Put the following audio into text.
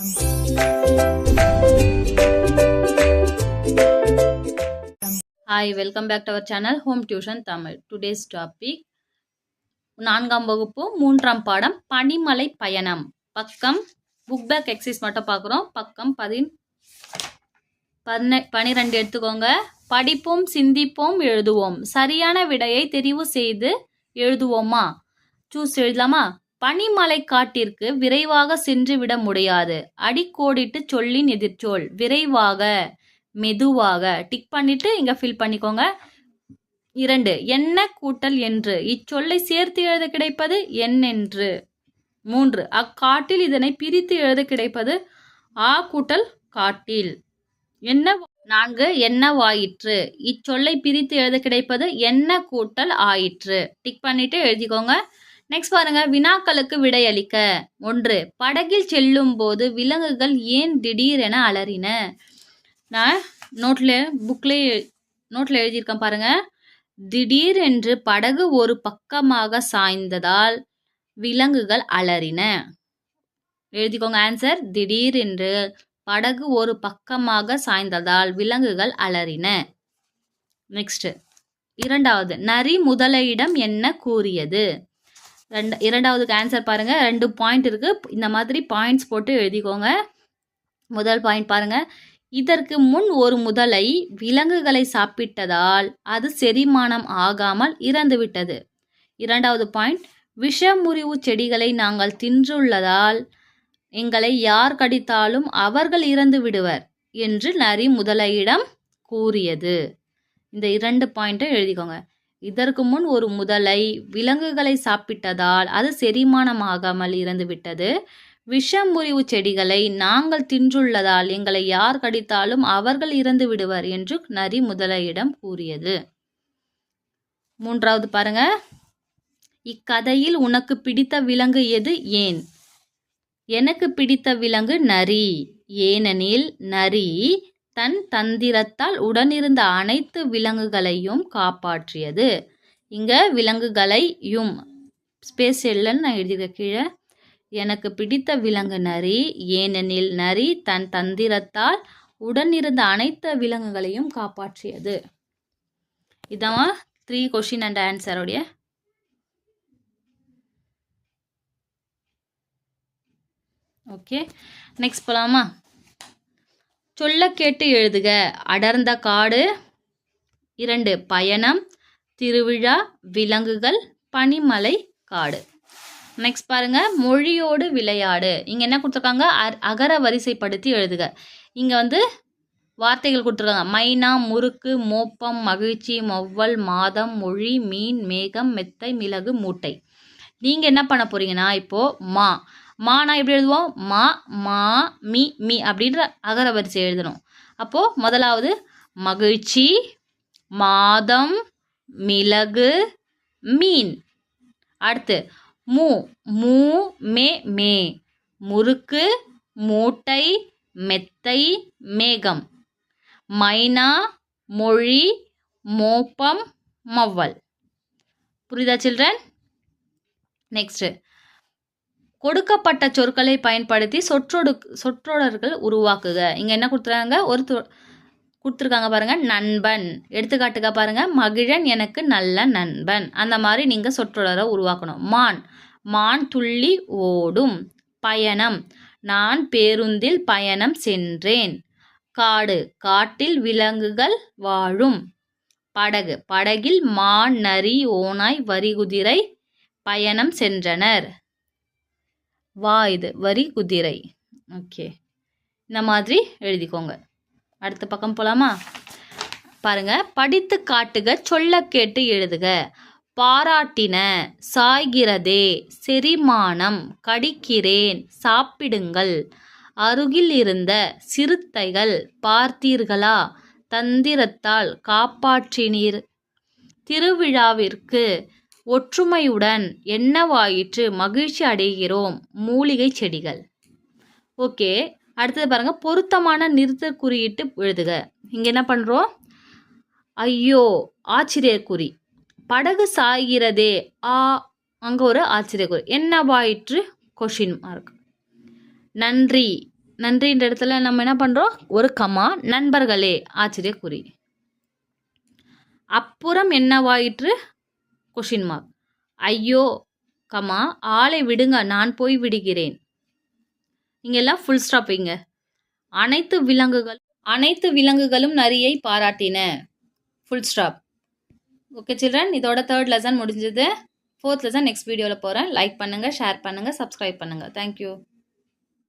Hi welcome back to our channel home tuition Tamil today's topic நான்காம் வகுப்பு மூன்றாம் பாடம் பனிமலை பயணம். பக்கம் புக் பேக் எக்ஸசைஸ் மட்டும் பார்க்குறோம். பக்கம் பதின் பதினெ பனிரெண்டு எடுத்துக்கோங்க. படிப்போம் சிந்திப்போம் எழுதுவோம். சரியான விடையை தெரிவு செய்து எழுதுவோமா? சூஸ் எழுதலாமா? பனிமலை காட்டிற்கு விரைவாக சென்று விட முடியாது அடிக்கோடிட்டு சொல்லின் எதிர்ச்சொல் விரைவாக மெதுவாக. டிக் பண்ணிட்டு இங்க ஃபில் பண்ணிக்கோங்க. இரண்டு என்ன கூட்டல் என்று. இச்சொல்லை சேர்த்து எழுத கிடைப்பது என் என்று மூன்று அக்காட்டில் இதனை பிரித்து எழுத கிடைப்பது ஆ கூட்டல் காட்டில். என்ன நான்கு என்னவாயிற்று இச்சொல்லை பிரித்து எழுத கிடைப்பது என்ன கூட்டல் ஆயிற்று. டிக் பண்ணிட்டு எழுதிக்கோங்க. நெக்ஸ்ட் பாருங்க வினாக்களுக்கு விடையளிக்க. ஒன்று படகில் செல்லும் போது விலங்குகள் ஏன் திடீரென அலறின? நான் நோட்டில் புக்லேயே நோட்டில் எழுதியிருக்கேன் பாருங்க. திடீர் என்று படகு ஒரு பக்கமாக சாய்ந்ததால் விலங்குகள் அலறின. எழுதிக்கோங்க ஆன்சர் திடீர் என்று படகு ஒரு பக்கமாக சாய்ந்ததால் விலங்குகள் அலறின. நெக்ஸ்ட் இரண்டாவது நரி முதலையிடம் என்ன கூறியது? ரெண்டு இரண்டாவதுக்கு ஆன்சர் பாருங்கள் ரெண்டு பாயிண்ட் இருக்குது இந்த மாதிரி பாயிண்ட்ஸ் போட்டு எழுதிக்கோங்க. முதல் பாயிண்ட் பாருங்க. இதற்கு முன் ஒரு முதலை விலங்குகளை சாப்பிட்டதால் அது செரிமானம் ஆகாமல் இறந்துவிட்டது. இரண்டாவது பாயிண்ட் விஷமுறிவு செடிகளை நாங்கள் தின்றுள்ளதால் எங்களை யார் கடித்தாலும் அவர்கள் இறந்து விடுவர் என்று நரி முதலையிடம் கூறியது. இந்த இரண்டு பாயிண்ட்டை எழுதிக்கோங்க. இதற்கு முன் ஒரு முதலை விலங்குகளை சாப்பிட்டதால் அது செரிமானமாகாமல் இறந்துவிட்டது. இறந்துவிட்டது விஷமுறிவு செடிகளை நாங்கள் தின்றுள்ளதால் எங்களை யார் கடித்தாலும் அவர்கள் இறந்து விடுவர் என்று நரி முதலையிடம் கூறியது. மூன்றாவது பாருங்க. இக்கதையில் உனக்கு பிடித்த விலங்கு எது? ஏன்? எனக்கு பிடித்த விலங்கு நரி. ஏனெனில் நரி தன் தந்திரத்தால் உடனிருந்த அனைத்து விலங்குகளையும் காப்பாற்றியது. இங்க விலங்குகளையும் ஸ்பேஸ் இல்லைன்னு நான் எழுதியிருக்க கீழே. எனக்கு பிடித்த விலங்கு நரி ஏனெனில் நரி தன் தந்திரத்தால் உடனிருந்த அனைத்து விலங்குகளையும் காப்பாற்றியது. இதான் த்ரீ கொஷின் அண்ட் ஆன்சருடைய ஓகே நெக்ஸ்ட் போகலாமா சொல்ல கேட்டு எழுதுக. அடர்ந்த காடு. இரண்டு பயணம். திருவிழா விலங்குகள் பனிமலை காடு. நெக்ஸ்ட் பாருங்க. மொழியோடு விளையாடு. இங்கே என்ன கொடுத்துருக்காங்க? அகர வரிசைப்படுத்தி எழுதுக. இங்கே வந்து வார்த்தைகள் கொடுத்துருக்காங்க. மைனா முறுக்கு மோப்பம் மகிழ்ச்சி மொவ்வல் மாதம் மொழி மீன் மேகம் மெத்தை மிளகு மூட்டை. நீங்கள் என்ன பண்ண போறீங்கன்னா இப்போது மா மானா எப்படி எழுதுவோம்? மா மா மி மீ அப்படின்ற அகர வரிசை எழுதணும். அப்போது முதலாவது மகிழ்ச்சி மாதம் மிளகு மீன். அடுத்து மூ மூ மே மே. முறுக்கு மூட்டை மெத்தை மேகம். மைனா மொழி மோப்பம் மவ்வல். புரியுதா சில்ட்ரன்? நெக்ஸ்ட்டு. கொடுக்கப்பட்ட சொற்களை பயன்படுத்தி சொற்றொடு சொற்றொடர்கள் உருவாக்குக. இங்கே என்ன கொடுத்துருக்காங்க? ஒரு கொடுத்துருக்காங்க பாருங்க. நண்பன். எடுத்துக்காட்டுக்க பாருங்க. மகிழன் எனக்கு நல்ல நண்பன். அந்த மாதிரி நீங்கள் சொற்றொடரை உருவாக்கணும். மான். மான் துள்ளி ஓடும். பயணம். நான் பேருந்தில் பயணம் சென்றேன். காடு. காட்டில் விலங்குகள் வாழும். படகு. படகில் மான் நரி ஓனாய் வரிகுதிரை பயணம் சென்றனர். வா இது வரி குதிரை. ஓகே. இந்த மாதிரி எழுதிக்கோங்க. அடுத்த பக்கம் போகலாமா பாருங்க. படித்து காட்டுக சொல்ல கேட்டு எழுதுக. பாராட்டின சாய்கிறதே செரிமானம் கடிக்கிறேன் சாப்பிடுங்கள். அருகில் இருந்த சிறுத்தைகள் பார்த்தீர்களா? தந்திரத்தால் காப்பாற்றினீர். திருவிழாவிற்கு ஒற்றுமையுடன் என்னவாயிற்று மகிழ்ச்சி அடைகிறோம் மூலிகை செடிகள். ஓகே அடுத்தது பாருங்கள் பொருத்தமான நிறுத்த குறியீட்டு எழுதுக. இங்கே என்ன பண்ணுறோம் ஐயோ ஆச்சரியக்குறி படகு சாய்கிறதே ஆ அங்கே ஒரு ஆச்சரியக்குறி என்னவாயிற்று? கொஷின் மார்க் நன்றி. நன்றின்ற இடத்துல நம்ம என்ன பண்ணுறோம் ஒரு கமா நண்பர்களே ஆச்சரியக்குறி அப்புறம் என்னவாயிற்று? கொஷின் மார்க் ஐயோ கமா ஆளை விடுங்க நான் போய் விடுகிறேன். இங்கெல்லாம் ஃபுல் ஸ்டாப் இங்க. அனைத்து விலங்குகள் அனைத்து விலங்குகளும் நரியை பாராட்டின. ஃபுல் ஸ்டாப் ஓகே சில்ட்ரன் இதோட தேர்ட் லெசன் முடிஞ்சது. ஃபோர்த் லெசன் நெக்ஸ்ட் வீடியோவில் போகிறேன் லைக் பண்ணுங்கள் ஷேர் பண்ணுங்கள் சப்ஸ்கிரைப் பண்ணுங்கள் தேங்க்யூ